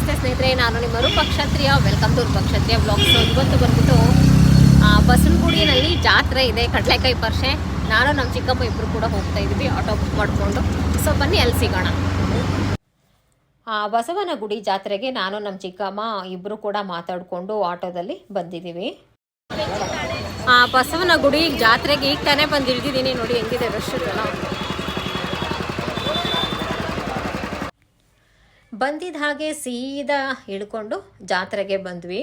ನಮಸ್ತೆ ಸ್ನೇಹಿತರೆ ನಾನು ನಿಮ್ಮ Rupakshatriya welcome to Rupakshatriya blogs ಇವತ್ತು ಬಂದ್ಬಿಟ್ಟು ಬಸವನಗುಡಿನಲ್ಲಿ ಜಾತ್ರೆ ಇದೆ ಕಡಲೆಕಾಯಿ ಪರ್ಷೆ. ನಾನು ನಮ್ಮ ಚಿಕ್ಕಮ್ಮ ಇಬ್ಬರು ಕೂಡ ಹೋಗ್ತಾ ಇದ್ದೀವಿ ಆಟೋ ಬುಕ್ ಮಾಡಿಕೊಂಡು. ಸೊ ಬನ್ನಿ ಅಲ್ಲಿ ಸಿಗೋಣ. ಆ, ಬಸವನಗುಡಿ ಜಾತ್ರೆಗೆ ನಾನು ನಮ್ಮ ಚಿಕ್ಕಮ್ಮ ಇಬ್ಬರು ಕೂಡ ಮಾತಾಡಿಕೊಂಡು ಆಟೋದಲ್ಲಿ ಬಂದಿದ್ದೀವಿ. ಆ, ಬಸವನಗುಡಿ ಜಾತ್ರೆಗೆ ಈಗ ತಾನೇ ಬಂದು ನೋಡಿ ಹೆಂಗಿದೆ ರಶ್ ಇದೆಲ್ಲ ಬಂದಿದ್ದ ಹಾಗೆ ಸೀದಾ ಇಳ್ಕೊಂಡು ಜಾತ್ರೆಗೆ ಬಂದ್ವಿ.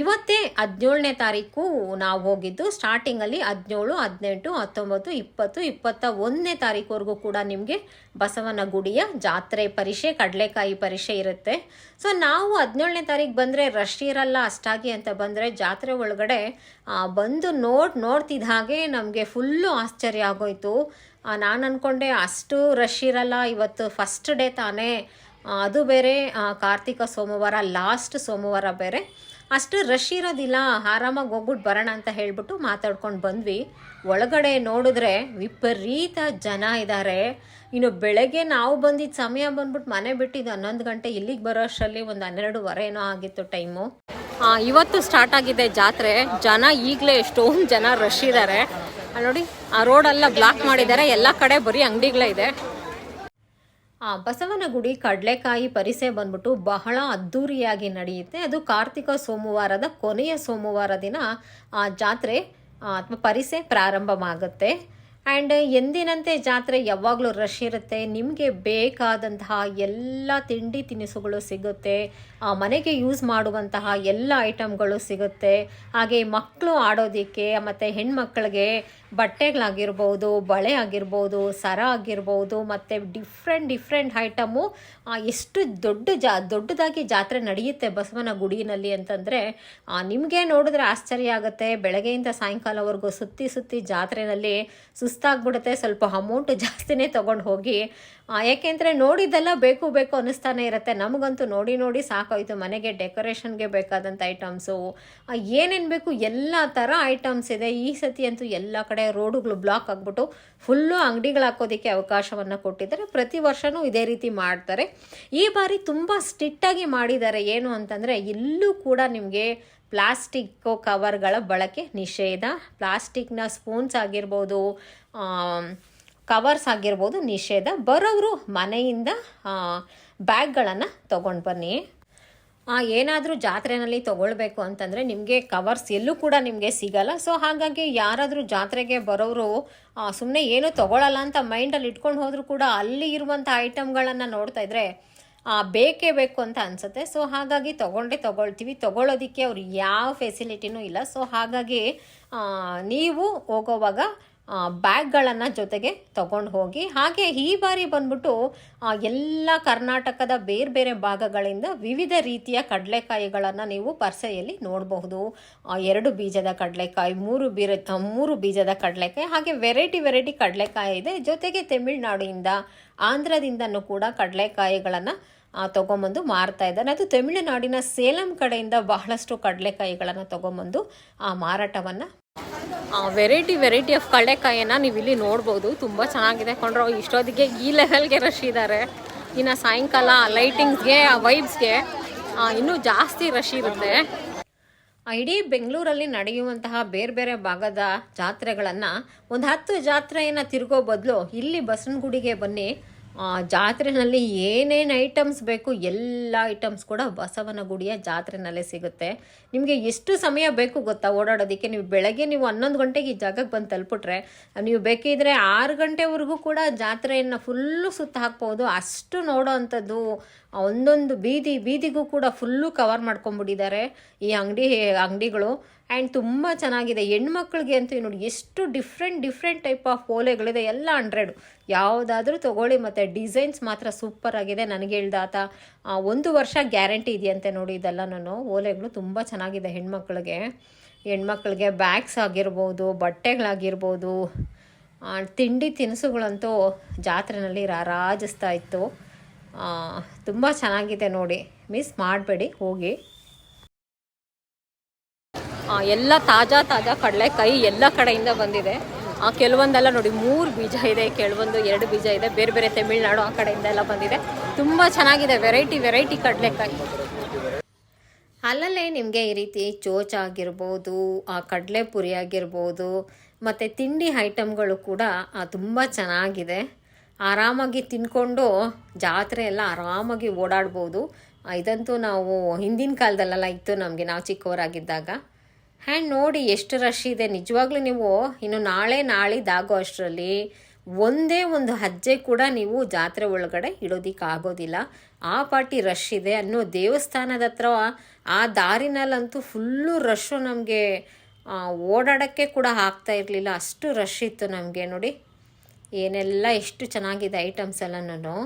ಇವತ್ತೇ ಹದಿನೇಳನೇ ತಾರೀಕು ನಾವು ಹೋಗಿದ್ದು. ಸ್ಟಾರ್ಟಿಂಗಲ್ಲಿ ಹದಿನೇಳು, ಹದಿನೆಂಟು, ಹತ್ತೊಂಬತ್ತು, ಇಪ್ಪತ್ತು ಇಪ್ಪತ್ತ ಒಂದನೇ ತಾರೀಕುವರೆಗೂ ಕೂಡ ನಿಮಗೆ ಬಸವನ ಗುಡಿಯ ಜಾತ್ರೆ ಪರೀಕ್ಷೆ, ಕಡಲೆಕಾಯಿ ಪರೀಕ್ಷೆ ಇರುತ್ತೆ. ಸೊ ನಾವು ಹದಿನೇಳನೇ ತಾರೀಕು ಬಂದರೆ ರಶ್ ಇರಲ್ಲ, ಅಷ್ಟಾಗಿ ಅಂತ ಬಂದರೆ ಜಾತ್ರೆ ಒಳಗಡೆ ಬಂದು ನೋಡ್ ನೋಡ್ತಿದ್ದ ಹಾಗೆ ನಮಗೆ ಫುಲ್ಲು ಆಶ್ಚರ್ಯ ಆಗೋಯ್ತು. ನಾನು ಅಂದ್ಕೊಂಡೆ ಅಷ್ಟು ರಶ್ ಇರಲ್ಲ, ಇವತ್ತು ಫಸ್ಟ್ ಡೇ ತಾನೇ. ಅದು ಬೇರೆ ಕಾರ್ತಿಕ ಸೋಮವಾರ, ಲಾಸ್ಟ್ ಸೋಮವಾರ ಬೇರೆ. ಅಷ್ಟು ರಶ್ ಇರೋದಿಲ್ಲ ಆರಾಮಾಗಿ ಹೋಗ್ಬಿಟ್ಟು ಬರೋಣ ಅಂತ ಹೇಳ್ಬಿಟ್ಟು ಮಾತಾಡ್ಕೊಂಡು ಬಂದ್ವಿ. ಒಳಗಡೆ ನೋಡಿದ್ರೆ ವಿಪರೀತ ಜನ ಇದ್ದಾರೆ ಇನ್ನು ಬೆಳಗ್ಗೆ ನಾವು ಬಂದಿದ್ದ ಸಮಯ ಬಂದ್ಬಿಟ್ಟು ಮನೆ ಬಿಟ್ಟಿದ್ದು ಹನ್ನೊಂದು ಗಂಟೆ, ಇಲ್ಲಿಗೆ ಬರೋ ಅಷ್ಟರಲ್ಲಿ ಒಂದು ಹನ್ನೆರಡುವರೆ ಏನೋ ಆಗಿತ್ತು ಟೈಮು. ಇವತ್ತು ಸ್ಟಾರ್ಟ್ ಆಗಿದೆ ಜಾತ್ರೆ. ಜನ ಈಗಲೇ ಎಷ್ಟೊಂದು ಜನ ರಶ್ ಇದ್ದಾರೆ ನೋಡಿ, ಆ ರೋಡೆಲ್ಲ ಬ್ಲಾಕ್ ಮಾಡಿದ್ದಾರೆ ಎಲ್ಲ ಕಡೆ ಬರೀ ಅಂಗಡಿಗಳೇ ಇದೆ. ಬಸವನಗುಡಿ ಕಡಲೆಕಾಯಿ ಪರಿಸೆ ಬಂದ್ಬಿಟ್ಟು ಬಹಳ ಅದ್ಧೂರಿಯಾಗಿ ನಡೆಯುತ್ತೆ. ಅದು ಕಾರ್ತಿಕ ಸೋಮವಾರದ ಕೊನೆಯ ಸೋಮವಾರ ದಿನ, ಆ, ಜಾತ್ರೆ ಅಥವಾ ಪರಿಸೆ ಪ್ರಾರಂಭವಾಗುತ್ತೆ. ಆ್ಯಂಡ್ ಎಂದಿನಂತೆ ಜಾತ್ರೆ ಯಾವಾಗಲೂ ರಶ್ ಇರುತ್ತೆ. ನಿಮಗೆ ಬೇಕಾದಂತಹ ಎಲ್ಲ ತಿಂಡಿ ತಿನಿಸುಗಳು ಸಿಗುತ್ತೆ. ಆ, ಮನೆಗೆ ಯೂಸ್ ಮಾಡುವಂತಹ ಎಲ್ಲ ಐಟಮ್ಗಳು ಸಿಗುತ್ತೆ. ಹಾಗೆ ಮಕ್ಕಳು ಆಡೋದಕ್ಕೆ ಮತ್ತು ಹೆಣ್ಮಕ್ಳಿಗೆ ಬಟ್ಟೆಗಳಾಗಿರ್ಬೋದು ಬಳೆ ಆಗಿರ್ಬೋದು ಸರ ಆಗಿರ್ಬೋದು ಮತ್ತು ಡಿಫ್ರೆಂಟ್ ಡಿಫ್ರೆಂಟ್ ಐಟಮು ಎಷ್ಟು ದೊಡ್ಡ ಜಾ ದೊಡ್ಡದಾಗಿ ಜಾತ್ರೆ ನಡೆಯುತ್ತೆ ಬಸವನ ಗುಡಿನಲ್ಲಿ ಅಂತಂದರೆ ನಿಮಗೆ ನೋಡಿದ್ರೆ ಆಶ್ಚರ್ಯ ಆಗುತ್ತೆ. ಬೆಳಗ್ಗೆಯಿಂದ ಸಾಯಂಕಾಲವರೆಗೂ ಸುತ್ತಿ ಸುತ್ತಿ ಜಾತ್ರೆನಲ್ಲಿ ಸುಸ್ತಾಗ್ಬಿಡುತ್ತೆ ಸ್ವಲ್ಪ ಅಮೌಂಟ್ ಜಾಸ್ತಿನೇ ತೊಗೊಂಡು ಹೋಗಿ. ಯಾಕೆಂದರೆ ನೋಡಿದ್ದೆಲ್ಲ ಬೇಕು ಬೇಕು ಅನ್ನಿಸ್ತಾನೆ ಇರುತ್ತೆ. ನಮಗಂತೂ ನೋಡಿ ನೋಡಿ ಸಾಕಾಯಿತು. ಮನೆಗೆ ಡೆಕೋರೇಷನ್ಗೆ ಬೇಕಾದಂಥ ಐಟಮ್ಸು ಏನೇನು ಬೇಕು ಎಲ್ಲ ಥರ ಐಟಮ್ಸ್ ಇದೆ. ಈ ಸತಿ ಅಂತೂ ಎಲ್ಲ ಕಡೆ ರೋಡುಗಳು ಬ್ಲಾಕ್ ಆಗಿಬಿಟ್ಟು ಫುಲ್ಲು ಅಂಗಡಿಗಳು ಹಾಕೋದಕ್ಕೆ ಅವಕಾಶವನ್ನು ಕೊಟ್ಟಿದ್ದಾರೆ. ಪ್ರತಿ ವರ್ಷವೂ ಇದೇ ರೀತಿ ಮಾಡ್ತಾರೆ. ಈ ಬಾರಿ ತುಂಬ ಸ್ಟ್ರಿಕ್ಟಾಗಿ ಮಾಡಿದ್ದಾರೆ. ಏನು ಅಂತಂದರೆ ಎಲ್ಲೂ ಕೂಡ ನಿಮಗೆ ಪ್ಲಾಸ್ಟಿಕ್ ಕವರ್ಗಳ ಬಳಕೆ ನಿಷೇಧ. ಪ್ಲಾಸ್ಟಿಕ್ನ ಸ್ಪೂನ್ಸ್ ಆಗಿರ್ಬೋದು ಕವರ್ಸ್ ಆಗಿರ್ಬೋದು ನಿಷೇಧ. ಬರೋರು ಮನೆಯಿಂದ ಬ್ಯಾಗ್ಗಳನ್ನು ತೊಗೊಂಡು ಬನ್ನಿ. ಏನಾದರೂ ಜಾತ್ರೆನಲ್ಲಿ ತೊಗೊಳ್ಬೇಕು ಅಂತಂದರೆ ನಿಮಗೆ ಕವರ್ಸ್ ಎಲ್ಲೂ ಕೂಡ ನಿಮಗೆ ಸಿಗಲ್ಲ. ಸೊ ಹಾಗಾಗಿ ಯಾರಾದರೂ ಜಾತ್ರೆಗೆ ಬರೋರು ಸುಮ್ಮನೆ ಏನೂ ತೊಗೊಳಲ್ಲ ಅಂತ ಮೈಂಡಲ್ಲಿ ಇಟ್ಕೊಂಡು ಹೋದರೂ ಕೂಡ ಅಲ್ಲಿ ಇರುವಂಥ ಐಟಮ್ಗಳನ್ನು ನೋಡ್ತಾ ಇದ್ರೆ ಬೇಕೇ ಬೇಕು ಅಂತ ಅನಿಸುತ್ತೆ. ಸೊ ಹಾಗಾಗಿ ತೊಗೊಂಡೇ ತೊಗೊಳ್ತೀವಿ. ತೊಗೊಳೋದಕ್ಕೆ ಅವ್ರು ಯಾವ ಫೆಸಿಲಿಟಿನೂ ಇಲ್ಲ. ಸೊ ಹಾಗಾಗಿ ನೀವು ಹೋಗೋವಾಗ ಬ್ಯಾಗ್ಗಳನ್ನು ಜೊತೆಗೆ ತಗೊಂಡು ಹೋಗಿ, ಹಾಗೆ ಈ ಬಾರಿ ಬಂದ್ಬಿಟ್ಟು ಎಲ್ಲ ಕರ್ನಾಟಕದ ಬೇರೆ ಬೇರೆ ಭಾಗಗಳಿಂದ ವಿವಿಧ ರೀತಿಯ ಕಡಲೆಕಾಯಿಗಳನ್ನು ನೀವು ಪರ್ಸೆಯಲ್ಲಿ ನೋಡಬಹುದು. ಎರಡು ಬೀಜದ ಕಡಲೆಕಾಯಿ, ಮೂರು ಬೀರ ಮೂರು ಬೀಜದ ಕಡಲೆಕಾಯಿ, ಹಾಗೆ ವೆರೈಟಿ ವೆರೈಟಿ ಕಡಲೆಕಾಯಿ ಇದೆ. ಜೊತೆಗೆ ತಮಿಳುನಾಡಿಂದ, ಆಂಧ್ರದಿಂದನೂ ಕೂಡ ಕಡಲೆಕಾಯಿಗಳನ್ನು ತೊಗೊಂಬಂದು ಮಾರ್ತಾ ಇದ್ದಾರೆ. ಅದು ತಮಿಳುನಾಡಿನ ಸೇಲಂ ಕಡೆಯಿಂದ ಬಹಳಷ್ಟು ಕಡಲೆಕಾಯಿಗಳನ್ನು ತೊಗೊಂಬಂದು, ಆ, ಮಾರಾಟವನ್ನು ವೆರೈಟಿ ವೆರೈಟಿ ಆಫ್ ಕಡಲೆಕಾಯಿಯನ್ನು ನೀವು ಇಲ್ಲಿ ನೋಡ್ಬೋದು. ತುಂಬ ಚೆನ್ನಾಗಿದೆ ಕೊಂಡ್ರೆ ಇಷ್ಟೊತ್ತಿಗೆ ಈ ಲೆವೆಲ್ಗೆ ರಶ್ ಇದ್ದಾರೆ ಇನ್ನು ಸಾಯಂಕಾಲ ಲೈಟಿಂಗ್ಸ್ಗೆ ಆ ವೈಬ್ಸ್ಗೆ ಇನ್ನೂ ಜಾಸ್ತಿ ರಶ್ ಇರುತ್ತೆ. ಇಡೀ ಬೆಂಗಳೂರಲ್ಲಿ ನಡೆಯುವಂತಹ ಬೇರೆ ಬೇರೆ ಭಾಗದ ಜಾತ್ರೆಗಳನ್ನು ಒಂದು ಹತ್ತು ಜಾತ್ರೆಯನ್ನು ತಿರುಗೋ ಬದಲು ಇಲ್ಲಿ ಬಸವನಗುಡಿಗೆ ಬನ್ನಿ. ಜಾತ್ರೆನಲ್ಲಿ ಏನೇನು ಐಟಮ್ಸ್ ಬೇಕು, ಎಲ್ಲ ಐಟಮ್ಸ್ ಕೂಡ ಬಸವನ ಗುಡಿಯ ಜಾತ್ರೆನಲ್ಲೇ ಸಿಗುತ್ತೆ. ನಿಮಗೆ ಎಷ್ಟು ಸಮಯ ಬೇಕು ಗೊತ್ತಾ ಓಡಾಡೋದಕ್ಕೆ? ನೀವು ಬೆಳಗ್ಗೆ ನೀವು ಹನ್ನೊಂದು ಗಂಟೆಗೆ ಈ ಜಾಗಕ್ಕೆ ಬಂದು ತಲುಪಿಟ್ರೆ, ನೀವು ಬೇಕಿದ್ರೆ ಆರು ಗಂಟೆವರೆಗೂ ಕೂಡ ಜಾತ್ರೆಯನ್ನು ಫುಲ್ಲು ಸುತ್ತ ಹಾಕ್ಬೋದು ಅಷ್ಟು ನೋಡೋ ಒಂದೊಂದು ಬೀದಿ, ಬೀದಿಗೂ ಕೂಡ ಫುಲ್ಲು ಕವರ್ ಮಾಡ್ಕೊಂಡ್ಬಿಟ್ಟಿದ್ದಾರೆ ಈ ಅಂಗಡಿ, ಅಂಗಡಿಗಳು. ಆ್ಯಂಡ್ ತುಂಬ ಚೆನ್ನಾಗಿದೆ. ಹೆಣ್ಮಕ್ಳಿಗೆ ಅಂತೂ ನೋಡಿ ಎಷ್ಟು ಡಿಫ್ರೆಂಟ್ ಡಿಫ್ರೆಂಟ್ ಟೈಪ್ ಆಫ್ ಓಲೆಗಳಿದೆ. ಎಲ್ಲ ಹಂಡ್ರೆಡು ಯಾವುದಾದ್ರೂ ತೊಗೊಳ್ಳಿ ಮತ್ತು. ಡಿಸೈನ್ಸ್ ಮಾತ್ರ ಸೂಪರ್ ಆಗಿದೆ. ನನಗೆ ಹೇಳ್ದಾತ ಒಂದು ವರ್ಷ ಗ್ಯಾರಂಟಿ ಇದೆಯಂತೆ ನೋಡಿ. ಇದೆಲ್ಲ ನಾನು ಓಲೆಗಳು ತುಂಬ ಚೆನ್ನಾಗಿದೆ ಹೆಣ್ಮಕ್ಳಿಗೆ. ಹೆಣ್ಮಕ್ಳಿಗೆ ಬ್ಯಾಗ್ಸ್ ಆಗಿರ್ಬೋದು, ಬಟ್ಟೆಗಳಾಗಿರ್ಬೋದು ತಿಂಡಿ ತಿನಿಸುಗಳಂತೂ ಜಾತ್ರೆನಲ್ಲಿ ರಾರಾಜಿಸ್ತಾ ಇತ್ತು. ತುಂಬ ಚೆನ್ನಾಗಿದೆ ನೋಡಿ. ಮಿಸ್ ಮಾಡಬೇಡಿ, ಹೋಗಿ. ಎಲ್ಲ ತಾಜಾ ತಾಜಾ ಕಡಲೆಕಾಯಿ ಎಲ್ಲ ಕಡೆಯಿಂದ ಬಂದಿದೆ. ಆ, ಕೆಲವೊಂದೆಲ್ಲ ನೋಡಿ ಮೂರು ಬೀಜ ಇದೆ ಕೆಲವೊಂದು ಎರಡು ಬೀಜ ಇದೆ ಬೇರೆ ಬೇರೆ ತಮಿಳ್ನಾಡು ಆ ಕಡೆಯಿಂದ ಎಲ್ಲ ಬಂದಿದೆ. ತುಂಬ ಚೆನ್ನಾಗಿದೆ ವೆರೈಟಿ ವೆರೈಟಿ ಕಡಲೆಕಾಯಿ. ಅಲ್ಲಲ್ಲೇ ನಿಮಗೆ ಈ ರೀತಿ ಚೋಚ ಆಗಿರ್ಬೋದು ಆ ಕಡಲೆ ಪುರಿ ಆಗಿರ್ಬೋದು ಮತ್ತು ತಿಂಡಿ ಐಟಮ್ಗಳು ಕೂಡ ತುಂಬ ಚೆನ್ನಾಗಿದೆ. ಆರಾಮಾಗಿ ತಿನ್ಕೊಂಡು ಜಾತ್ರೆ ಎಲ್ಲ ಆರಾಮಾಗಿ ಓಡಾಡ್ಬೋದು. ಇದಂತೂ ನಾವು ಹಿಂದಿನ ಕಾಲದಲ್ಲೆಲ್ಲ ಇತ್ತು ನಮಗೆ ನಾವು ಚಿಕ್ಕವರಾಗಿದ್ದಾಗ. ಹ್ಯಾಂಡ್ ನೋಡಿ, ಎಷ್ಟು ರಶ್ ಇದೆ. ನಿಜವಾಗ್ಲೂ ನೀವು ಇನ್ನು ನಾಳೆ ನಾಳಿದಾಗೋ ಅಷ್ಟರಲ್ಲಿ ಒಂದೇ ಒಂದು ಹಜ್ಜೆ ಕೂಡ ನೀವು ಜಾತ್ರೆ ಒಳಗಡೆ ಇಡೋದಿಕ್ಕಾಗೋದಿಲ್ಲ ಆ ಪಾಟಿ ರಶ್ ಇದೆ ಅನ್ನೋ ದೇವಸ್ಥಾನದ ಹತ್ರ ಆ ದಾರಿನಲ್ಲಂತೂ ಫುಲ್ಲು ರಶ್ಶು ನಮಗೆ ಓಡಾಡೋಕ್ಕೆ ಕೂಡ ಆಗ್ತಾ ಇರಲಿಲ್ಲ. ಅಷ್ಟು ರಶ್ ಇತ್ತು ನಮಗೆ, ನೋಡಿ. ಏನೆಲ್ಲ ಎಷ್ಟು ಚೆನ್ನಾಗಿದೆ ಐಟಮ್ಸ್ ಎಲ್ಲನೂ.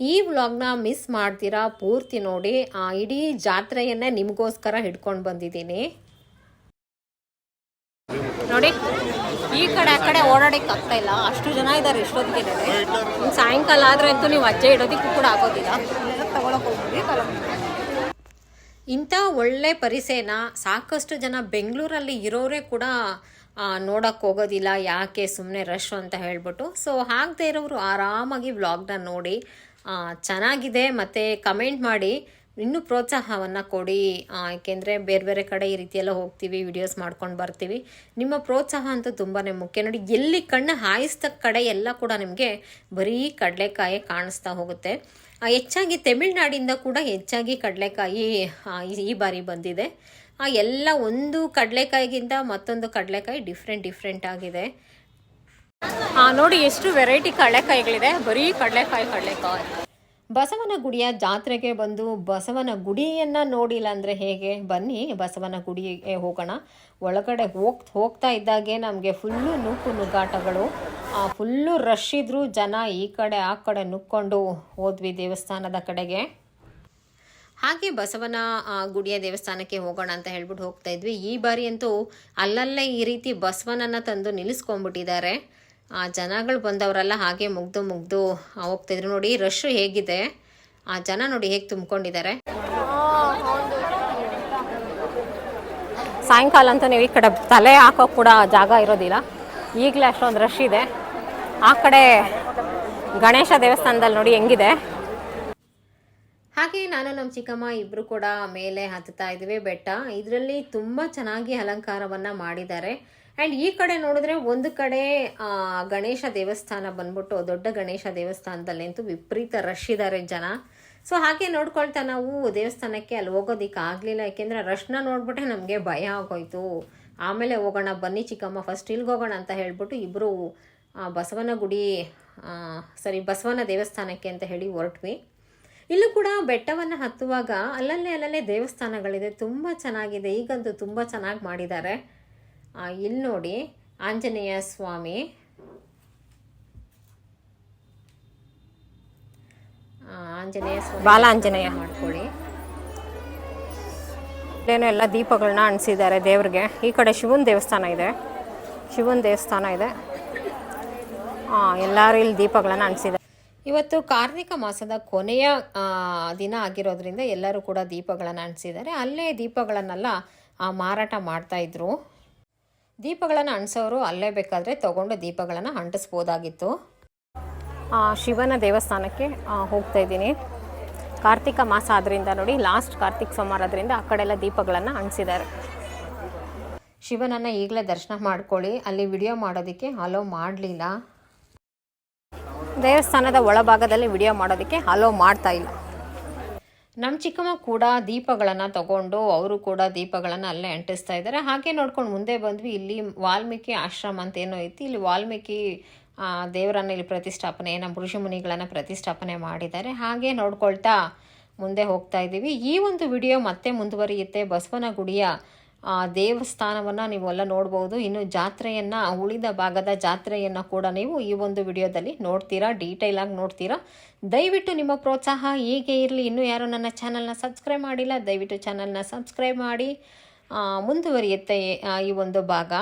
ಈ ವ್ಲಾಗ್ನ ಮಿಸ್ ಮಾಡ್ತೀರಾ ಪೂರ್ತಿ ನೋಡಿ. ಆ ಇಡೀ ಜಾತ್ರೆಯನ್ನೇ ನಿಮಗೋಸ್ಕರ ಹಿಡ್ಕೊಂಡು ಬಂದಿದ್ದೀನಿ. ನೋಡಿ, ಈ ಕಡೆ, ಆ ಕಡೆ ಓಡಾಡಕ್ಕೆ ಆಗ್ತಾ ಇಲ್ಲ. ಅಷ್ಟು ಜನ ಇದ್ದಾರೆ ಇಷ್ಟೊತ್ತಿಗೆ ಇನ್ನು ಸಾಯಂಕಾಲ ಆದರೆ ಅಂತೂ ನೀವು ಅಜ್ಜೆ ಇಡೋದಕ್ಕೂ ಕೂಡ ಆಗೋದಿಲ್ಲ. ಇಂಥ ಒಳ್ಳೆ ಪರಿಸೆನ ಸಾಕಷ್ಟು ಜನ ಬೆಂಗಳೂರಲ್ಲಿ ಇರೋರೇ ಕೂಡ ನೋಡಕ್ಕೆ ಹೋಗೋದಿಲ್ಲ. ಯಾಕೆ ಸುಮ್ಮನೆ ರಶ್ ಅಂತ ಹೇಳ್ಬಿಟ್ಟು. ಸೊ ಆಗದೆ ಇರೋರು ಆರಾಮಾಗಿ ವ್ಲಾಗ್ನ ನೋಡಿ. ಚೆನ್ನಾಗಿದೆ. ಮತ್ತು ಕಮೆಂಟ್ ಮಾಡಿ. ಇನ್ನೂ ಪ್ರೋತ್ಸಾಹವನ್ನು ಕೊಡಿ. ಏಕೆಂದರೆ ಬೇರೆ ಬೇರೆ ಕಡೆ ಈ ರೀತಿಯೆಲ್ಲ ಹೋಗ್ತೀವಿ ವಿಡಿಯೋಸ್ ಮಾಡ್ಕೊಂಡು ಬರ್ತೀವಿ. ನಿಮ್ಮ ಪ್ರೋತ್ಸಾಹ ಅಂತೂ ತುಂಬಾ ಮುಖ್ಯ. ನೋಡಿ, ಎಲ್ಲಿ ಕಣ್ಣು ಹಾಯಿಸಿದ ಕಡೆ ಎಲ್ಲ ಕೂಡ ನಿಮಗೆ ಬರೀ ಕಡಲೆಕಾಯಿ ಕಾಣಿಸ್ತಾ ಹೋಗುತ್ತೆ. ಹೆಚ್ಚಾಗಿ ತಮಿಳ್ನಾಡಿಂದ ಕೂಡ ಹೆಚ್ಚಾಗಿ ಕಡಲೆಕಾಯಿ ಈ- ಬಾರಿ ಬಂದಿದೆ. ಎಲ್ಲ ಒಂದು ಕಡಲೆಕಾಯಿಗಿಂತ ಮತ್ತೊಂದು ಕಡಲೆಕಾಯಿ ಡಿಫ್ರೆಂಟ್ ಡಿಫ್ರೆಂಟ್ ಆಗಿದೆ. ಆ, ನೋಡಿ ಎಷ್ಟು ವೆರೈಟಿ ಕಡಲೆಕಾಯಿಗಳಿದೆ. ಬರೀ ಕಡಲೆಕಾಯಿ ಕಡಲೆಕಾಯಿ. ಬಸವನ ಗುಡಿಯ ಜಾತ್ರೆಗೆ ಬಂದು ಬಸವನ ಗುಡಿಯನ್ನು ನೋಡಿಲ್ಲ ಅಂದರೆ ಹೇಗೆ? ಬನ್ನಿ ಬಸವನ ಗುಡಿಗೆ ಹೋಗೋಣ. ಒಳಗಡೆ ಹೋಗ್ ಹೋಗ್ತಾ ಇದ್ದಾಗೆ ನಮಗೆ ಫುಲ್ಲು ನೂಕು ನುಗ್ಗಾಟಗಳು. ಫುಲ್ಲು ರಶ್ ಇದ್ರು ಜನ ಈ ಕಡೆ ಆ ಕಡೆ ನುಕ್ಕೊಂಡು ಹೋದ್ವಿ ದೇವಸ್ಥಾನದ ಕಡೆಗೆ. ಹಾಗೆ ಬಸವನ ಗುಡಿಯ ದೇವಸ್ಥಾನಕ್ಕೆ ಹೋಗೋಣ ಅಂತ ಹೇಳ್ಬಿಟ್ಟು ಹೋಗ್ತಾ ಇದ್ವಿ. ಈ ಬಾರಿ ಅಂತೂ ಅಲ್ಲಲ್ಲೇ ಈ ರೀತಿ ಬಸವನನ್ನು ತಂದು ನಿಲ್ಲಿಸ್ಕೊಂಡ್ಬಿಟ್ಟಿದ್ದಾರೆ. ಆ ಜನಗಳು ಬಂದವರೆಲ್ಲ ಹಾಗೆ ಮುಗ್ದು ಮುಗ್ದು ಹೋಗ್ತಿದ್ರು ನೋಡಿ ರಶ್ ಹೇಗಿದೆ. ಆ ಜನ ನೋಡಿ ಹೇಗೆ ತುಂಬಿಕೊಂಡಿದ್ದಾರೆ. ಸಾಯಂಕಾಲ ಅಂತ ನೀವು ಈ ಕಡೆ ತಲೆ ಹಾಕೋಕೆ ಕೂಡ ಜಾಗ ಇರೋದಿಲ್ಲ. ಈಗಲೇ ಅಷ್ಟೊಂದು ರಶ್ ಇದೆ. ಆ ಕಡೆ ಗಣೇಶ ದೇವಸ್ಥಾನದಲ್ಲಿ ನೋಡಿ ಹೆಂಗಿದೆ. ಹಾಗೆ ನಾನು ನಮ್ಮ ಚಿಕ್ಕಮ್ಮ ಇಬ್ಬರು ಕೂಡ ಮೇಲೆ ಹತ್ತುತ್ತಾ ಇದ್ವಿ ಬೆಟ್ಟ. ಇದರಲ್ಲಿ ತುಂಬ ಚೆನ್ನಾಗಿ ಅಲಂಕಾರವನ್ನು ಮಾಡಿದ್ದಾರೆ. ಆ್ಯಂಡ್ ಈ ಕಡೆ ನೋಡಿದ್ರೆ ಒಂದು ಕಡೆ ಗಣೇಶ ದೇವಸ್ಥಾನ ಬಂದ್ಬಿಟ್ಟು ದೊಡ್ಡ ಗಣೇಶ ದೇವಸ್ಥಾನದಲ್ಲಂತೂ ವಿಪರೀತ ರಶ್ ಇದ್ದಾರೆ ಜನ. ಸೊ ಹಾಗೆ ನೋಡ್ಕೊಳ್ತಾ ನಾವು ದೇವಸ್ಥಾನಕ್ಕೆ ಅಲ್ಲಿ ಹೋಗೋದಿಕ್ಕೆ ಆಗಲಿಲ್ಲ. ಯಾಕೆಂದರೆ ರಶ್ನ ನೋಡ್ಬಿಟ್ಟೆ ನಮಗೆ ಭಯ ಆಗೋಯ್ತು. ಆಮೇಲೆ ಹೋಗೋಣ, ಬನ್ನಿ ಚಿಕ್ಕಮ್ಮ ಫಸ್ಟ್ ಇಲ್ಲಿಗೆ ಹೋಗೋಣ ಅಂತ ಹೇಳ್ಬಿಟ್ಟು ಇಬ್ಬರು ಬಸವನ ಗುಡಿ ಸರಿ ಬಸವನ ದೇವಸ್ಥಾನಕ್ಕೆ ಅಂತ ಹೇಳಿ ಹೊರಟ್ವಿ. ಇಲ್ಲೂ ಕೂಡ ಬೆಟ್ಟವನ್ನು ಹತ್ತುವಾಗ ಅಲ್ಲಲ್ಲೇ ಅಲ್ಲಲ್ಲೇ ದೇವಸ್ಥಾನಗಳಿದೆ. ತುಂಬ ಚೆನ್ನಾಗಿದೆ. ಈಗಂತೂ ತುಂಬ ಚೆನ್ನಾಗಿ ಮಾಡಿದ್ದಾರೆ. ಇಲ್ಲಿ ನೋಡಿ ಆಂಜನೇಯ ಸ್ವಾಮಿ. ಆಂಜನೇಯ ಸ್ವಾಮಿ ಬಾಲ ಆಂಜನೇಯ ಮಾಡ್ಕೊಳ್ಳಿ. ಏನೋ ಎಲ್ಲ ದೀಪಗಳನ್ನ ಅಣಿಸಿದ್ದಾರೆ ದೇವ್ರಿಗೆ. ಈ ಕಡೆ ಶಿವನ ದೇವಸ್ಥಾನ ಇದೆ. ಶಿವನ ದೇವಸ್ಥಾನ ಇದೆ. ಎಲ್ಲರೂ ಇಲ್ಲಿ ದೀಪಗಳನ್ನು ಅಣಿಸಿದ್ದಾರೆ ಇವತ್ತು ಕಾರ್ತಿಕ ಮಾಸದ ಕೊನೆಯ ದಿನ ಆಗಿರೋದ್ರಿಂದ ಎಲ್ಲರೂ ಕೂಡ ದೀಪಗಳನ್ನು ಅಣಿಸಿದ್ದಾರೆ ಅಲ್ಲೇ ದೀಪಗಳನ್ನೆಲ್ಲ ಆ, ಮಾರಾಟ ಮಾಡ್ತಾ ಇದ್ರು. ದೀಪಗಳನ್ನು ಅಂಟಿಸೋರು ಅಲ್ಲೇ ಬೇಕಾದರೆ ತಗೊಂಡು ದೀಪಗಳನ್ನು ಅಂಟಿಸ್ಬೋದಾಗಿತ್ತು. ಶಿವನ ದೇವಸ್ಥಾನಕ್ಕೆ ಹೋಗ್ತಾ ಇದ್ದೀನಿ. ಕಾರ್ತಿಕ ಮಾಸ ಆದ್ರಿಂದ ನೋಡಿ ಲಾಸ್ಟ್ ಕಾರ್ತಿಕ್ ಸೋಮವಾರ ಆದ್ರಿಂದ ಆ ಕಡೆ ಎಲ್ಲ ದೀಪಗಳನ್ನು ಅಂಟಿಸಿದ್ದಾರೆ. ಶಿವನನ್ನು ಈಗಲೇ ದರ್ಶನ ಮಾಡ್ಕೊಳ್ಳಿ. ಅಲ್ಲಿ ವಿಡಿಯೋ ಮಾಡೋದಕ್ಕೆ ಅಲೋ ಮಾಡಲಿಲ್ಲ. ದೇವಸ್ಥಾನದ ಒಳಭಾಗದಲ್ಲಿ ವಿಡಿಯೋ ಮಾಡೋದಕ್ಕೆ ಅಲೋ ಮಾಡ್ತಾ ಇಲ್ಲ. ನಮ್ಮ ಚಿಕ್ಕಮ್ಮ ಕೂಡ ದೀಪಗಳನ್ನು ತಗೊಂಡು ಅವರು ಕೂಡ ದೀಪಗಳನ್ನು ಅಲ್ಲೇ ಅಂಟಿಸ್ತಾ ಇದ್ದಾರೆ. ಹಾಗೆ ನೋಡ್ಕೊಂಡು ಮುಂದೆ ಬಂದ್ವಿ. ಇಲ್ಲಿ ವಾಲ್ಮೀಕಿ ಆಶ್ರಮ ಅಂತ ಏನೋ ಐತಿ. ಇಲ್ಲಿ ವಾಲ್ಮೀಕಿ ದೇವರನ್ನು ಇಲ್ಲಿ ಪ್ರತಿಷ್ಠಾಪನೆ, ನಮ್ಮ ಋಷಿ ಮುನಿಗಳನ್ನು ಪ್ರತಿಷ್ಠಾಪನೆ ಮಾಡಿದ್ದಾರೆ. ಹಾಗೆ ನೋಡ್ಕೊಳ್ತಾ ಮುಂದೆ ಹೋಗ್ತಾ ಇದ್ದೀವಿ. ಈ ಒಂದು ವಿಡಿಯೋ ಮತ್ತೆ ಮುಂದುವರಿಯುತ್ತೆ. ಬಸವನ ಗುಡಿಯ ಆ, ದೇವಸ್ಥಾನವನ್ನು ನೀವೆಲ್ಲ ನೋಡ್ಬೋದು. ಇನ್ನು ಜಾತ್ರೆಯನ್ನು ಉಳಿದ ಭಾಗದ ಜಾತ್ರೆಯನ್ನು ಕೂಡ ನೀವು ಈ ಒಂದು ವಿಡಿಯೋದಲ್ಲಿ ನೋಡ್ತೀರಾ ಡೀಟೇಲ್ ಆಗಿ ನೋಡ್ತೀರಾ. ದಯವಿಟ್ಟು ನಿಮ್ಮ ಪ್ರೋತ್ಸಾಹ ಹೀಗೆ ಇರಲಿ. ಇನ್ನೂ ಯಾರು ನನ್ನ ಚಾನಲ್ನ ಸಬ್ಸ್ಕ್ರೈಬ್ ಮಾಡಿಲ್ಲ ದಯವಿಟ್ಟು ಚಾನಲ್ನ ಸಬ್ಸ್ಕ್ರೈಬ್ ಮಾಡಿ. ಮುಂದುವರಿಯುತ್ತೆ ಈ ಒಂದು ಭಾಗ.